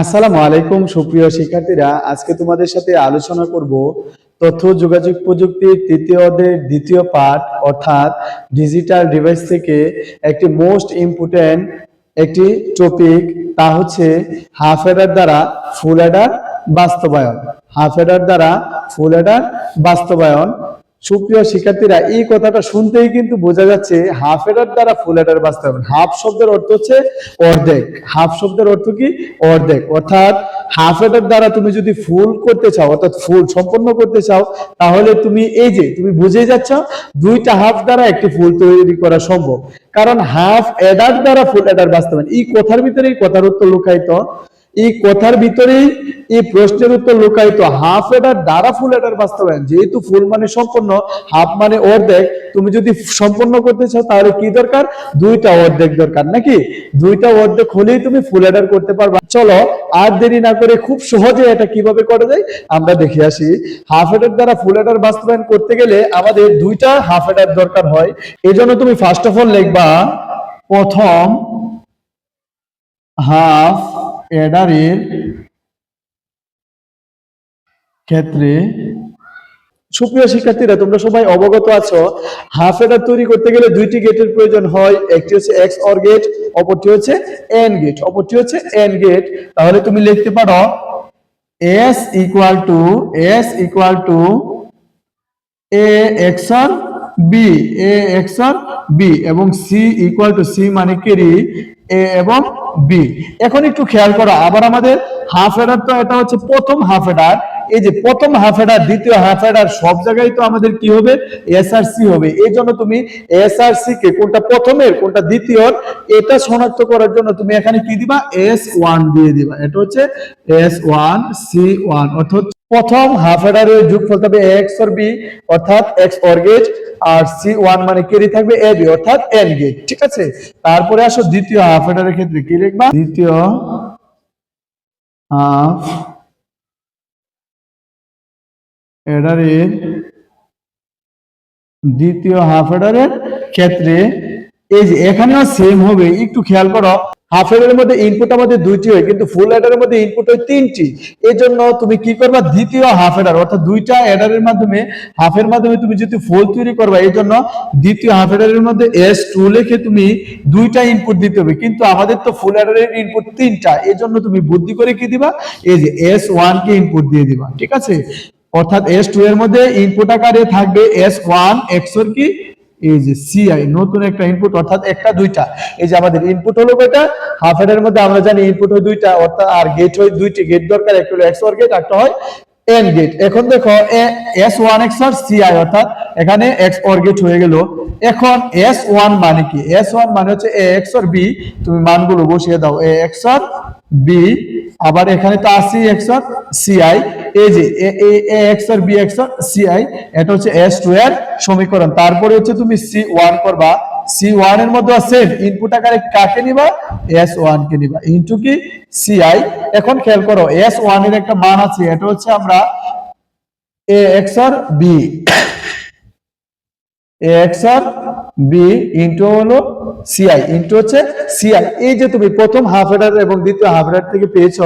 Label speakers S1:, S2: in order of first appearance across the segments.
S1: আসসালামু আলাইকুম, সুপ্রিয় শিক্ষার্থীরা। আজকে তোমাদের সাথে আলোচনা করব তথ্য, যোগাযোগ প্রযুক্তির তৃতীয় অধ্যায়ের দ্বিতীয় পাঠ, অর্থাৎ ডিজিটাল ডিভাইস থেকে একটি মোস্ট ইম্পর্টেন্ট একটি টপিক, তা হচ্ছে হাফ এডার দ্বারা ফুল এডার বাস্তবায়ন। হাফ এডার দ্বারা ফুল এডার বাস্তবায়ন। সুপ্রিয় শিক্ষার্থীরা, এই কথাটা শুনতেই কিন্তু বোঝা যাচ্ছে হাফ এডার দ্বারা ফুল এডার বাস্তবায়ন হাফ শব্দের অর্থ হচ্ছে অর্ধেক। হাফ শব্দের অর্থ কি? অর্ধেক। অর্থাৎ হাফ এডার দ্বারা তুমি যদি ফুল করতে চাও, অর্থাৎ ফুল সম্পন্ন করতে চাও, তাহলে তুমি এই যে, তুমি বুঝেই যাচ্ছ দুইটা হাফ দ্বারা একটি ফুল তৈরি করা সম্ভব। কারণ হাফ এডার দ্বারা ফুল এডার বাস্তবায়ন এই কথার ভিতরে এই কথার উত্তর লুকায়িত। এই কথার ভিতরেই এই প্রশ্নের উত্তর লুকায়িত। হাফ এডার দ্বারা ফুল এটার বাস্তবায়ন। যেহেতু ফুল মানে সম্পূর্ণ হাফ মানে অর্ধেক। তুমি যদি সম্পূর্ণ করতে চাও, তাহলে কি দরকার? দুইটা অর্ধেক দরকার, নাকি? দুইটা অর্ধেক হলেই তুমি ফুল এডার করতে পারবা। চলো, আর দেরি না করে খুব সহজে এটা কীভাবে করা যায়, আমরা দেখে আসি। হাফ এটার দ্বারা ফুল এটার বাস্তবায়ন করতে গেলে আমাদের দুইটা হাফ এডার দরকার হয়। এই জন্য তুমি ফার্স্ট অফ অল লিখবা, প্রথম হাফ এডারের ক্ষেত্রে সুপ্রিয় শিক্ষার্থীরা, তোমরা সবাই অবগত আছো হাফ এডার তৈরি করতে গেলে দুইটি গেটের প্রয়োজন হয়। একটি হচ্ছে এক্স অর গেট অপরটি হচ্ছে এন গেট অপরটি হচ্ছে এন গেট তাহলে তুমি লিখতে পারো S equal to S equal to A XOR B A XOR B এবং সি ইকুয়াল টু সি মানে কেরি এ এবং বি এখন একটু খেয়াল করো, আবার আমাদের হাফ এডার তো এটা হচ্ছে প্রথম হাফ এডার এই যে প্রথম হাফ এডার দ্বিতীয় হাফ এডার সব জায়গায় তো আমাদের কি হবে? এস আর সি হবে। এই জন্য তুমি এস আর সি কে কোনটা প্রথমের, কোনটা দ্বিতীয়র, এটা শনাক্ত করার জন্য তুমি এখানে কি দিবা? এস ওয়ান দিয়ে দিবা। এটা হচ্ছে এস ওয়ান সি ওয়ান অর্থাৎ প্রথম হাফ এডারের যোগফল থাকবে এক্স অর বি অর্থাৎ এক্স অর গেট আর সি ওয়ান মানে কেরি থাকবে এ বি অর্থাৎ এন গেট ঠিক আছে? তারপরে আসো দ্বিতীয় হাফ এডারের ক্ষেত্রে, কি লিখবা? দ্বিতীয় হাফ এডারের দ্বিতীয় হাফ এডারের ক্ষেত্রে, এই যে এখানেও সেম হবে, একটু খেয়াল করো। হাফ এডারের মধ্যে ইনপুট আমাদের দুইটি হয়, কিন্তু ফুল এডারের মধ্যে ইনপুট হয় তিনটি। এই জন্য তুমি কি করবা? দ্বিতীয় হাফ এডার অর্থাৎ দুইটা এডারের মাধ্যমে হাফের মাধ্যমে তুমি যদি ফুল তৈরি করবা এই জন্য দ্বিতীয় হাফ এডারের মধ্যে এস টু লিখে তুমি দুইটা ইনপুট দিতে হবে। কিন্তু আমাদের তো ফুল এডারের ইনপুট তিনটা এই জন্য তুমি বুদ্ধি করে কি দিবা? এই যে এস ওয়ান কে ইনপুট দিয়ে দিবা, ঠিক আছে? অর্থাৎ এস টু এর মধ্যে ইনপুট আকারে থাকবে এস ওয়ান এক্সর কি? এই যে সিআই নতুন একটা ইনপুট অর্থাৎ একটা, দুইটা। এই যে আমাদের ইনপুট হলো কয়টা? হাফ এর মধ্যে আমরা জানি ইনপুট হয় দুইটা, অর্থাৎ আর গেট হয় দুইটি। গেট দরকার, একটা হলো এক্স গেট একটা হয় এন গেট এখন দেখো এস ওয়ান এক্স আর সিআই অর্থাৎ এখানে এক্স অর গেট হয়ে গেল। এখন এস ওয়ান মানে কি? এস ওয়ান মানে হচ্ছে এ এক্স আর বি তুমি মানগুলো বসিয়ে দাও। এ এক্স আর বি আবার এখানে তো আসি এক্স আর সিআই এই যে, A XOR B XOR CI এটা হচ্ছে এস টু এর সমীকরণ। তারপরে হচ্ছে তুমি সি ওয়ান করবা। সি ওয়ানের মধ্যে আছে ইনপুট আকারে কাকে নিবা? এস ওয়ান কে নিবা। ইনটু কি? সিআই এখন খেয়াল করো এস ওয়ানের একটা মান আছে, এটা হচ্ছে আমরা A XOR B A XOR B into হলো সিআই ইনটু হচ্ছে সিআই এই যে তুমি প্রথম হাফ এডার এবং দ্বিতীয় হাফ এডার থেকে পেয়েছ,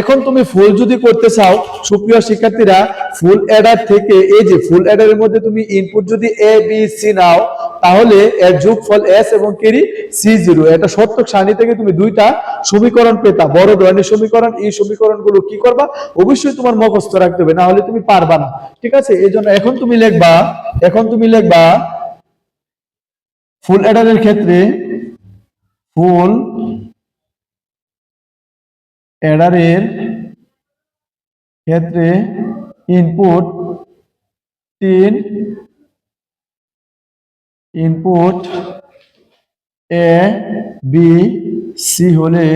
S1: এখন তুমি ফুল যদি করতে চাও, সুপ্রিয় শিক্ষার্থীরা ফুল এডার থেকে, এই যে ফুল এডারের মধ্যে তুমি ইনপুট যদি এ বি সি নাও তাহলে এর যোগফল এস এবং কেরি সি জিরো এটা সত্যক সারণী থেকে তুমি দুইটা সমীকরণ পেতা। বড় ধরনের সমীকরণ, এই সমীকরণগুলো কি করবা? অবশ্যই তোমার মুখস্থ রাখতে হবে, না হলে তুমি পারবা না। ঠিক আছে? এই জন্য এখন তুমি লিখবা, এখন তুমি লিখবা, ফুল এডারের ক্ষেত্রে ফুল এডারের ক্ষেত্রে ইনপুট তিন ইনপুট এ বি সি হলে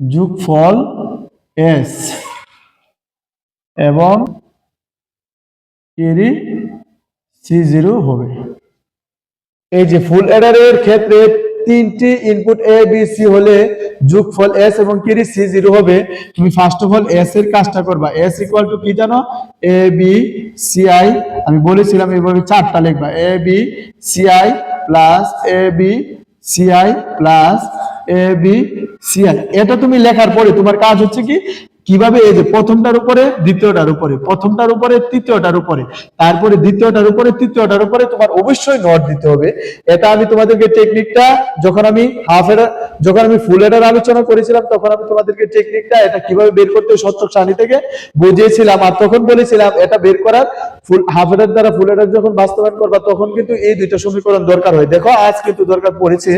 S1: যোগফল এস এবং কেরি সি জিরো হবে। এই যে ফুল এডারের ক্ষেত্রে তিনটি ইনপুট এ বি সি হলে যোগফল এস এবং কিরি সি জিরো হবে। তুমি ফার্স্ট অফ অল এস এর কাজটা করবা। এস ইকুয়াল টু কি জানো? এ বি সি আই আমি বলেছিলাম এইভাবে চারটা লিখবা। A B C I plus A B C I plus A B C I এটা তুমি লেখার পরে তোমার কাজ হচ্ছে কি? কীভাবে এই যে প্রথমটার উপরে, দ্বিতীয়টার উপরে, প্রথমটার উপরে, তৃতীয়টার উপরে, তারপরে দ্বিতীয়টার উপরে, তৃতীয়টার উপরে তোমার অবশ্যই নোট দিতে হবে। এটা আমি তোমাদেরকে টেকনিকটা যখন আমি হাফ এর, যখন আমি ফুল এর আলোচনা করেছিলাম, তখন আমি তোমাদেরকে টেকনিকটা এটা কীভাবে বের করতে সত্যক সানি থেকে বুঝিয়েছিলাম আর তখন বলেছিলাম এটা বের করার ফুল হাফ এর দ্বারা ফুল এর যখন বাস্তবায়ন করবা, তখন কিন্তু এই দুইটা সমীকরণ দরকার হয়। দেখো, আজ কিন্তু দরকার পড়েছে।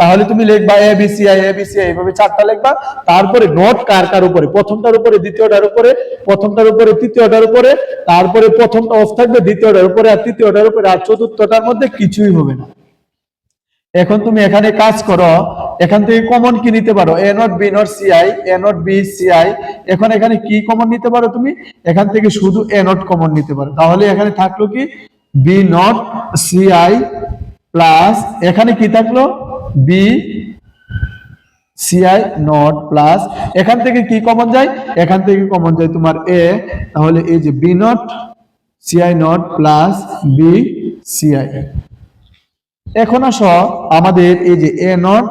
S1: তাহলে তুমি লিখবা A B C I A B C I এভাবে চারটা লিখবা। তারপরে নট কার কার উপরে? প্রথমটার উপরে, দ্বিতীয়টার উপরে, প্রথমটার উপরে, তৃতীয়টার উপরে, তারপরে প্রথমটা অফ থাকবে, দ্বিতীয়টার উপরে, আর তৃতীয়টার উপরে, আর চতুর্থটার মধ্যে কিছুই হবে না। এখন তুমি এখানে কাজ করো, এখান থেকে কমন কি নিতে পারো? A not B not C I A not B C I এখন এখানে কি কমন নিতে পারো তুমি? এখান থেকে শুধু এ নট কমন নিতে পারো। তাহলে এখানে থাকল কি? B not C I plus এখানে কি থাকল? বি সিআই নট প্লাস এখান থেকে কি কমন যায়? এখান থেকে কমন যায় তোমার এ তাহলে এই যে B not CI not plus B CI এখন আসো আমাদের এই যে A not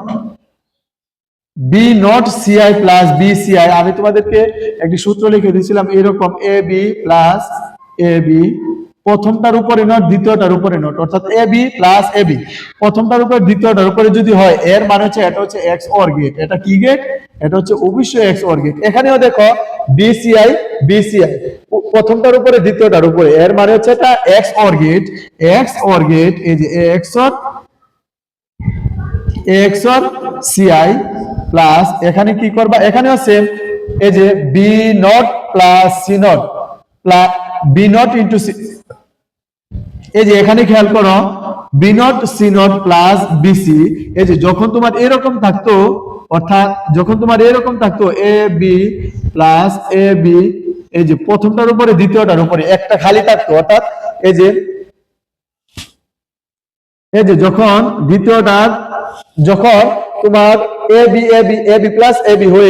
S1: B not CI plus B CI আমি তোমাদেরকে একটি সূত্র লিখে দিয়েছিলাম, এরকম A B plus A B প্রথমটার উপরে নট, দ্বিতীয়টার উপরে নট, অর্থাৎ A B plus A B. প্রথমটার উপরে, দ্বিতীয়টার উপরে যদি হয়, এর মানে হচ্ছে এটা হচ্ছে এক্স অর গেট এটা কি গেট এটা হচ্ছে অবশ্যই এক্স অর গেট এখানেও দেখো বিসিআই বিসিআই প্রথমটার উপরে, দ্বিতীয়টার উপরে। এর মানে হচ্ছে এটা x or gate x or gate এই যে x or x or CI plus এখানে কি করবা? এখানেও সেম এই যে B not plus C not plus B not into C এই যে এখানে খেয়াল করো B not C not plus BC এই যে যখন তোমার এরকম থাকতো, অর্থাৎ যখন তোমার এরকম থাকতো A B plus A B এই যে প্রথমটার উপরে, দ্বিতীয়টার উপরে, একটা খালি থাকতো, অর্থাৎ এই যে এই যে যখন দ্বিতীয়টার, যখন তোমার A B A B A B plus A B হয়ে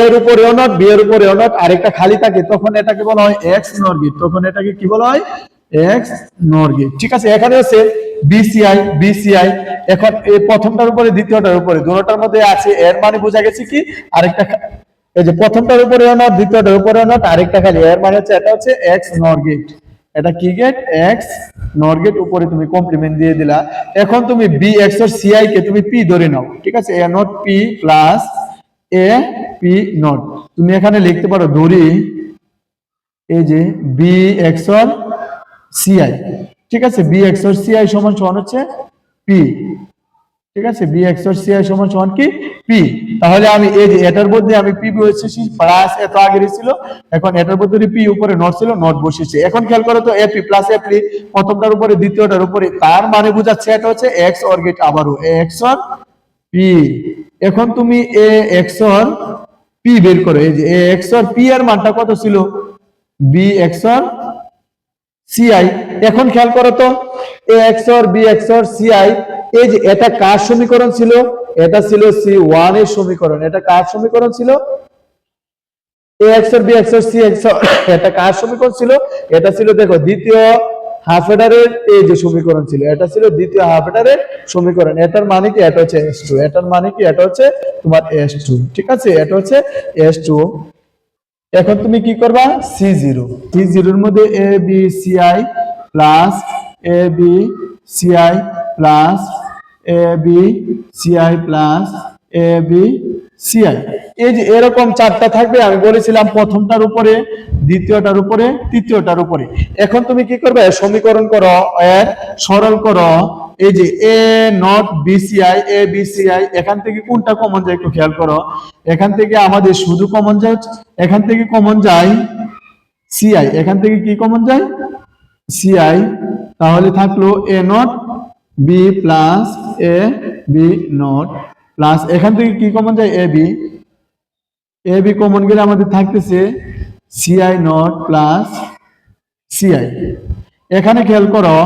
S1: এর উপরে নট বি এর উপরে নট আরেকটা খালি থাকে, তখন এটাকে বলা হয় এক্স নর গেট তখন এটাকে কি বলা হয়? এক্স নর গেট ঠিক আছে, এখানে হচ্ছে বিসিআই বিসিআই এখন এই প্রথমটার উপরে, দ্বিতীয়টার উপরে, দুটোটার মধ্যে আছে, এর মানে বোঝা গেছে কি? আরেকটা এই যে প্রথমটার উপরে নট দ্বিতীয়টার উপরে নট আরেকটা খালি। এর মানে হচ্ছে এটা হচ্ছে এক্স নর গেট এটা কি গেট এক্স নর গেট উপরে তুমি কমপ্লিমেন্ট দিয়ে দিলা। এখন তুমি বি এক্সের সিআই কে তুমি পি ধরে নাও। ঠিক আছে A not P plus A P not তুমি এখানে লিখতে পারো, ধরি, এই যে বি এক্স অর সিআই ঠিক আছে? বি এক্স অর সিআই সমান সমান হচ্ছে পি ঠিক আছে? বি এক্স অর সিআই সমান সমান কি? পি তাহলে আমি এই যে এটার মধ্যে আমি পি বসেছি প্লাস এত আগে ছিল, এখন এটার মধ্যে পি উপরে নট ছিল নট বসেছে এখন খেয়াল করো তো এপি প্লাস এপি প্রথমটার উপরে, দ্বিতীয়টার উপরে, তার মানে বোঝাচ্ছে এটা হচ্ছে এক্স অর গেট আবারও এক্স অর পি এখন তুমি এ এক্স অর পি বের করো, এই যে এ এক্স অর পি এর মানটা কত ছিল? বি এক্স অর সিআই এখন খেয়াল করো তো A XOR B XOR CI এই যে এটা কার সমীকরণ ছিল? এটা ছিল সি ওয়ানের সমীকরণ। এটা কার সমীকরণ ছিল? A XOR B XOR C X এটা কার সমীকরণ ছিল? এটা ছিল দেখো দ্বিতীয় হাফ এডারের এই যে সমীকরণ ছিল, এটা ছিল দ্বিতীয় হাফ এডারের সমীকরণ। এটার মানে কি? এটা হচ্ছে এস টু এটার মানে কি? এটা হচ্ছে তোমার এস টু ঠিক আছে? এটা হচ্ছে এস টু এখন তুমি কি করবা? সি জিরো সি জিরোর মধ্যে A B C I plus A B C I plus A B C I plus A B C I এই যে এরকম চারটা থাকবে, আমি বলেছিলাম প্রথমটার উপরে, দ্বিতীয়টার উপরে, তৃতীয়টার উপরে। এখন তুমি কি করবে? সমীকরণ করো, এর সরল করো, এই যে A not BCI A BCI এখান থেকে কোনটা কমন যায় একটু খেয়াল করো। এখান থেকে আমাদের শুধু কমন যায় এখান থেকে কমন যায় সিআই এখান থেকে কি কমন যায়? সিআই তাহলে থাকল A not B plus A B not plus এখান থেকে কি কমন যায়? A B A B common গেলে আমাদের থাকতেছে সিআই নট প্লাস সিআই এখানে খেয়াল করো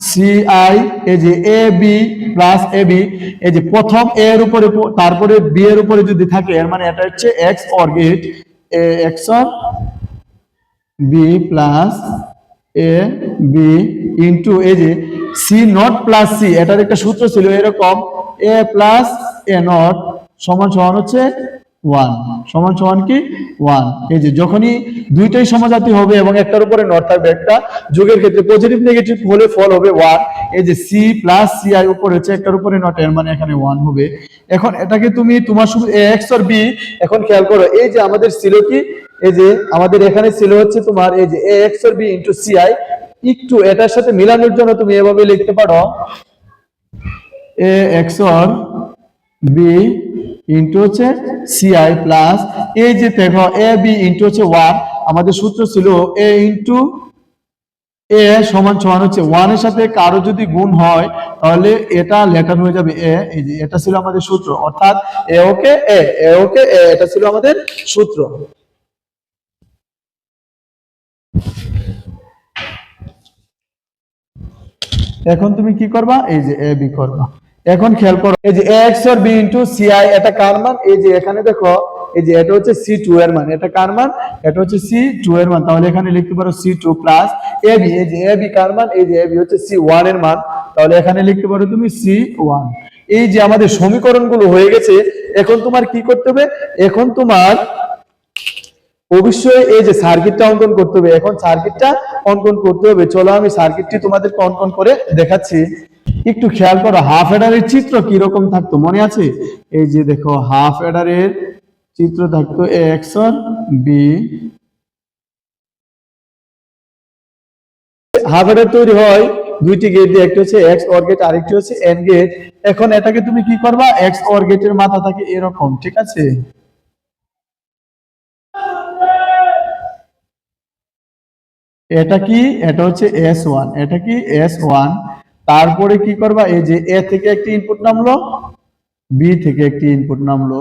S1: সিআই এই যে A B plus A B এই যে প্রথম এ এর উপরে, তারপরে বি এর উপরে যদি থাকে, এর মানে এটা হচ্ছে XOR A XOR B plus A B into এই যে সি নট প্লাস সি এটার একটা সূত্র ছিল এরকম এ প্লাস এ নট সমান সমান হচ্ছে ওয়ান। সমান সমান কি? ওয়ান। এই যে যখনই দুইটাই সমজাতি হবে এবং একটার উপরে নট থাকবে, একটা যোগের ক্ষেত্রে পজিটিভ নেগেটিভ হলে ফল হবে ওয়ান। এই যে সি প্লাস সি আই উপরে হচ্ছে একটার উপরে নট, এর মানে এখানে ওয়ান হবে। এখন এটাকে তুমি তোমার শুধু এক্স আর বি, এখন খেয়াল করো, এই যে আমাদের ছিল কি? এই যে আমাদের এখানে ছিল হচ্ছে তোমার এই যে XOR B into C I একটু এটার সাথে মিলানোর জন্য তুমি এভাবে লিখতে পারো। A, x or B into হচ্ছে সিআই প্লাস এই যে দেখো এ বি ইন্টু হচ্ছে ওয়ান আমাদের সূত্র ছিল এ ইন্টু এ সমান সমান হচ্ছে ওয়ানের সাথে কারও যদি গুণ হয়, তাহলে এটা লেটার হয়ে যাবে এ এই যে এটা ছিল আমাদের সূত্র, অর্থাৎ এ ওকে এ এ ওকে এ এটা ছিল আমাদের সূত্র। এখন তুমি কি করবা? এই যে এ বি করবা। এখন খেয়াল করো, এই যে এক্স আর বি ইন্টু সিআই এটা কার মান? এই যে এখানে দেখো, এই যে এটা হচ্ছে সি টু এর মান। এটা কার মান? এটা হচ্ছে সি টু এর মান। তাহলে এখানে লিখতে পারো C two plus A B এই যে এ বি কার মান? এই যে এ বি হচ্ছে সি ওয়ানের মান। তাহলে এখানে লিখতে পারো তুমি সি ওয়ান এই যে আমাদের সমীকরণগুলো হয়ে গেছে, এখন তোমার কি করতে হবে? এখন তোমার অবশ্যই এই যে সার্কিটটা অঙ্কন করতে হবে। এখন সার্কিটটা অঙ্কন করতে হবে। চলো আমি সার্কিটটি তোমাদেরকে অঙ্কন করে দেখাচ্ছি। একটু খেয়াল করো হাফ এডারের চিত্র কি রকম থাকতো মনে আছে? এই যে দেখো হাফ এডারের চিত্র থাকতো X on B half adder তৈরি হয়, দুইটি গেট দিয়ে, একটি হচ্ছে এক্স অর গেট আরেকটি হচ্ছে এন গেট এখন এটাকে তুমি কি করবা? এক্স অর গেটের মাথা থাকে এরকম, ঠিক আছে? এটা কি? এটা হচ্ছে এস ওয়ান এটা কি? এস ওয়ান তারপরে কি করবা? এই যে এ থেকে একটি ইনপুট নামলো বি থেকে একটি ইনপুট নামলো।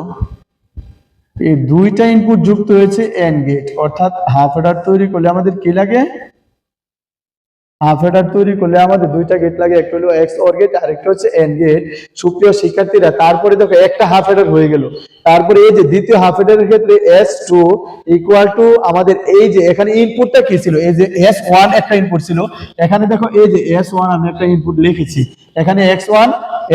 S1: এই দুইটা ইনপুট যুক্ত হয়েছে এন গেট অর্থাৎ হাফ এডার তৈরি করলে আমাদের কি লাগে? হাফ হেডার তৈরি করলে আমাদের দুইটা গেট লাগে, একটা হলো এক্স অর গেট আর একটা হচ্ছে এন গেট সুপ্রিয় শিক্ষার্থীরা, তারপরে দেখো একটা হাফ এডার হয়ে গেল। তারপরে এই যে দ্বিতীয় হাফ হেডারের ক্ষেত্রে এস টু ইকুয়াল টু আমাদের এই যে এখানে ইনপুটটা কি ছিল? এই যে এস ওয়ান একটা ইনপুট ছিল। এখানে দেখো এই যে এস ওয়ান আমি একটা ইনপুট লিখেছি। এখানে এক্স ওয়ান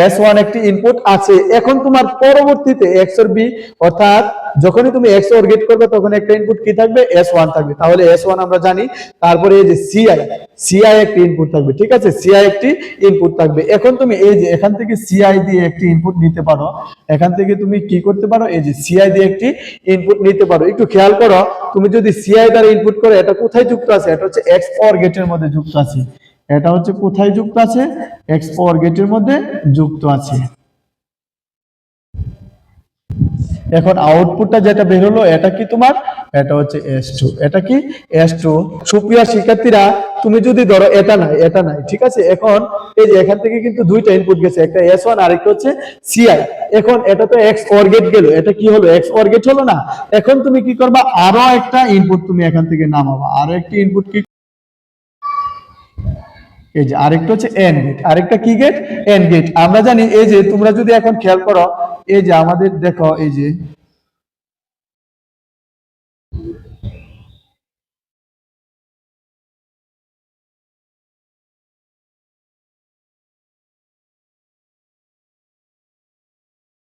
S1: এস ওয়ান একটি ইনপুট আছে। এখন তোমার পরবর্তীতে এক্স অর বি অর্থাৎ যখনই তুমি এক্স অর গেট করবে, তখন একটা ইনপুট কি থাকবে? এস ওয়ান থাকবে। তাহলে এস ওয়ান আমরা জানি। তারপরে এই যে সিআই সিআই একটি ইনপুট থাকবে, ঠিক আছে? সিআই একটি ইনপুট থাকবে। এখন তুমি এই যে এখান থেকে সিআই দিয়ে একটি ইনপুট নিতে পারো। এখান থেকে তুমি কি করতে পারো? এই যে সিআই দিয়ে একটি ইনপুট নিতে পারো। একটু খেয়াল করো, তুমি যদি সিআই দ্বারা ইনপুট করো, এটা কোথায় যুক্ত আছে? এটা হচ্ছে এক্স অর গেটের মধ্যে যুক্ত আছে। এটা হচ্ছে কোথায় যুক্ত আছে? এক্স অর গেটের মধ্যে যুক্ত আছে। এখন আউটপুটটা যেটা বের হলো, এটা কি তোমার? এটা হচ্ছে এস টু এটা কি? এস টু সুপ্রিয়া শিক্ষার্থীরা, তুমি যদি ধরো, এটা নাই এটা নাই, ঠিক আছে? এখন এই যে এখান থেকে কিন্তু দুইটা ইনপুট গেছে, একটা এস ওয়ান আর একটা হচ্ছে সিআই এখন এটা তো এক্স অর গেট গেল। এটা কি হলো? এক্স অর গেট হলো না? এখন তুমি কি করবা? আরও একটা ইনপুট তুমি এখান থেকে নামাবা। আরও একটি ইনপুট কি? এই যে আরেকটা হচ্ছে এন গেট আরেকটা কি গেট এন গেট আমরা জানি, এই যে তোমরা যদি এখন খেয়াল করো এই যে আমাদের দেখো এই যে।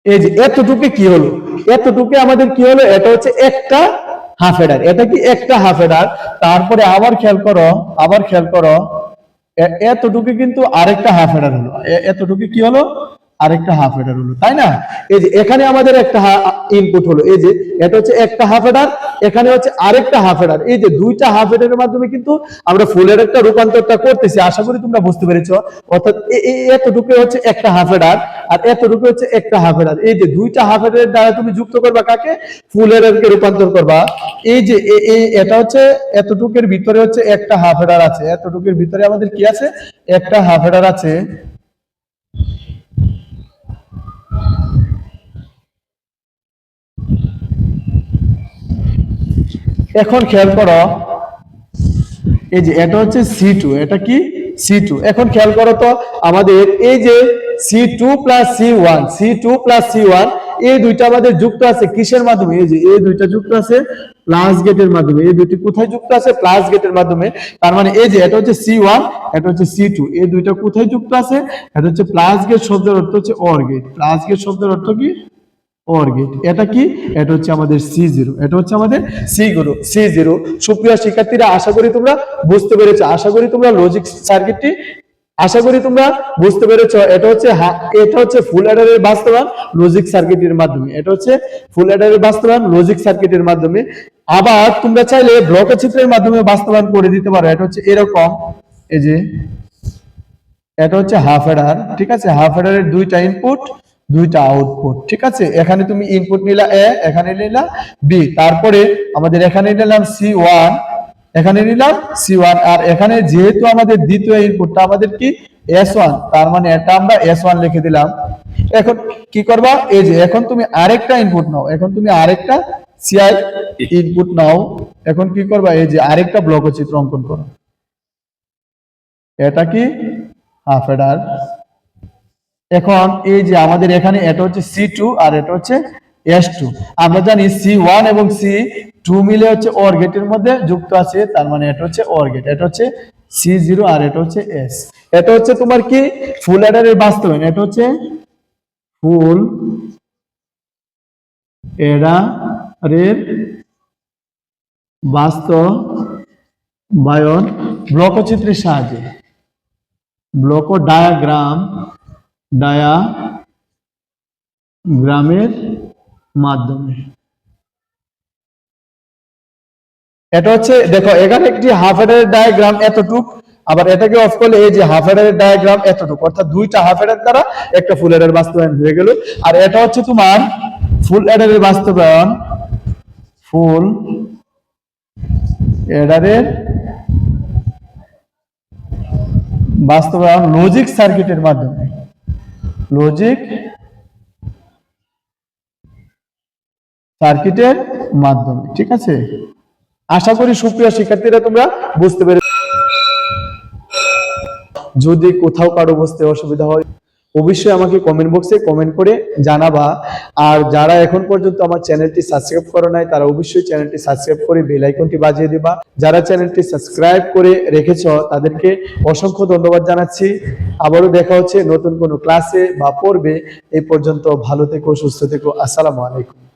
S1: এই যে এতটুকু কি হলো? এতটুকু আমাদের কি হলো? এটা হচ্ছে একটা হাফ হেডার এটা কি একটা হাফ হেডার তারপরে আবার খেয়াল করো, আবার খেয়াল করো এতটুকু কিন্তু আরেকটা হাফ হেডার হলো। এতটুকু কি হলো? আরেকটা হাফ হেডার হলো, তাই না? এই যে এখানে আমাদের একটা ইনপুট হলো, এই যে এটা হচ্ছে একটা হাফ হেডার এখানে হচ্ছে আরেকটা হাফ হেডার এই যে দুইটা হাফ হেডারের মাধ্যমে কিন্তু আমরা ফুলের একটা রূপান্তরটা করতেছি, আশা করি তোমরা বুঝতে পেরেছ। অর্থাৎ এতটুকু হচ্ছে একটা হাফ হেডার আর এতটুকু হচ্ছে একটা হাফ হেডার এই যে দুইটা হাফ হেডারের দ্বারা তুমি যুক্ত করবা কাকে? ফুলের রূপান্তর করবা। এই যে এই এটা হচ্ছে এতটুকের ভিতরে হচ্ছে একটা হাফ হেডার আছে। এতটুকের ভিতরে আমাদের কি আছে? একটা হাফ হেডার আছে। এখন খেয়াল করো। এই যে এটা হচ্ছে সি টু এটা কি? সি টু এখন খেয়াল করো তো, আমাদের এই যে C two plus C one C two plus C one এই দুইটা আমাদের যুক্ত আছে কিসের মাধ্যমে? এই যে এই দুইটা যুক্ত আছে প্লাস গেটের মাধ্যমে। এই দুইটি কোথায় যুক্ত আছে? প্লাস গেটের মাধ্যমে। তার মানে এই যে এটা হচ্ছে সি ওয়ান এটা হচ্ছে সি টু এই দুইটা কোথায় যুক্ত আছে? এটা হচ্ছে প্লাস গেট শব্দের অর্থ হচ্ছে অর গেট প্লাস গেট শব্দের অর্থ কি? অর গেট এটা কি? এটা হচ্ছে আমাদের সি জিরো এটা হচ্ছে আমাদের সি জিরো সি জিরো সুপ্রিয় শিক্ষার্থীরা, আশা করি তোমরা বুঝতে পেরেছ। আশা করি তোমরা লজিক সার্কিটটি আশা করি তোমরা বুঝতে পেরেছ। এটা হচ্ছে এটা হচ্ছে ফুল অ্যাডারের বাস্তবায়ন লজিক সার্কিটের মাধ্যমে। এটা হচ্ছে ফুল অ্যাডারের বাস্তবায়ন লজিক সার্কিটের মাধ্যমে। আবার তোমরা চাইলে ব্লক চিত্রের মাধ্যমে বাস্তবায়ন করে দিতে পারো। এটা হচ্ছে এরকম। এই যে, এটা হচ্ছে হাফ অ্যাডার ঠিক আছে? হাফ অ্যাডারের দুইটা ইনপুট দুইটা আউটপুট ঠিক আছে? এখানে তুমি ইনপুট নিলা এ এখানে নিলা বি তারপরে আমাদের এখানে নিলাম সি ওয়ান এখানে নিলাম সি ওয়ান আর এখানে যেহেতু আমাদের দ্বিতীয় ইনপুটটা আমাদের কি? এস ওয়ান তার মানে এটা আমরা এস ওয়ান লিখে দিলাম। এখন কি করবা? এই যে, এখন তুমি আরেকটা ইনপুট নাও, এখন তুমি আরেকটা সিআই ইনপুট নাও। এখন কি করবা? এই যে, আরেকটা ব্লক চিত্র অঙ্কন করো। এটা কি? হাফ এডার এখন এই যে আমাদের এখানে এটা হচ্ছে সি টু আর এটা হচ্ছে এস টু আমরা জানি সি ওয়ান এবং সি টু মিলে হচ্ছে অর গেটের মধ্যে যুক্ত আছে, তার মানে এটা হচ্ছে অর গেট এটা হচ্ছে সি জিরো আর এটা হচ্ছে এস এটা হচ্ছে তোমার কি? ফুল অ্যাডারের বাস্তবায়ন। এটা হচ্ছে ফুল এডারের বাস্তবায়ন। ব্লকচিত্রের সাহায্যে। ব্লক ডায়াগ্রাম ডায়াগ্রামের মাধ্যমে। এটা হচ্ছে, দেখো, এখানে একটি হাফ এডারের ডায়াগ্রাম এতটুক, আবার এটাকে অফ করলে এই যে হাফ এডারের ডায়াগ্রাম এতটুকু, অর্থাৎ দুইটা হাফ এডার দ্বারা একটা ফুল এডার বাস্তবায়ন হয়ে গেল। আর এটা হচ্ছে তোমার ফুল এডারের বাস্তবায়ন। ফুল এডারের বাস্তবায়ন লজিক সার্কিটের মাধ্যমে। লজিক সার্কিটের মাধ্যমে, ঠিক আছে? আশা করি সুপ্রিয় শিক্ষার্থীরা তোমরা বুঝতে পেরে যদি কোথাও কারও বুঝতে অসুবিধা হয় অবশ্যই আমাকে কমেন্ট বক্সে কমেন্ট করে জানাবা। আর যারা এখন পর্যন্ত আমার চ্যানেলটি সাবস্ক্রাইব করে নাই, তারা অবশ্যই চ্যানেলটি সাবস্ক্রাইব করে বেল আইকনটি বাজিয়ে দিবা। যারা চ্যানেলটি সাবস্ক্রাইব করে রেখেছ, তাদেরকে অসংখ্য ধন্যবাদ জানাচ্ছি। আবারও দেখা হচ্ছে নতুন কোনো ক্লাসে বা পড়বে এই পর্যন্ত ভালো থেকো, সুস্থ থেকো। আসসালামু আলাইকুম।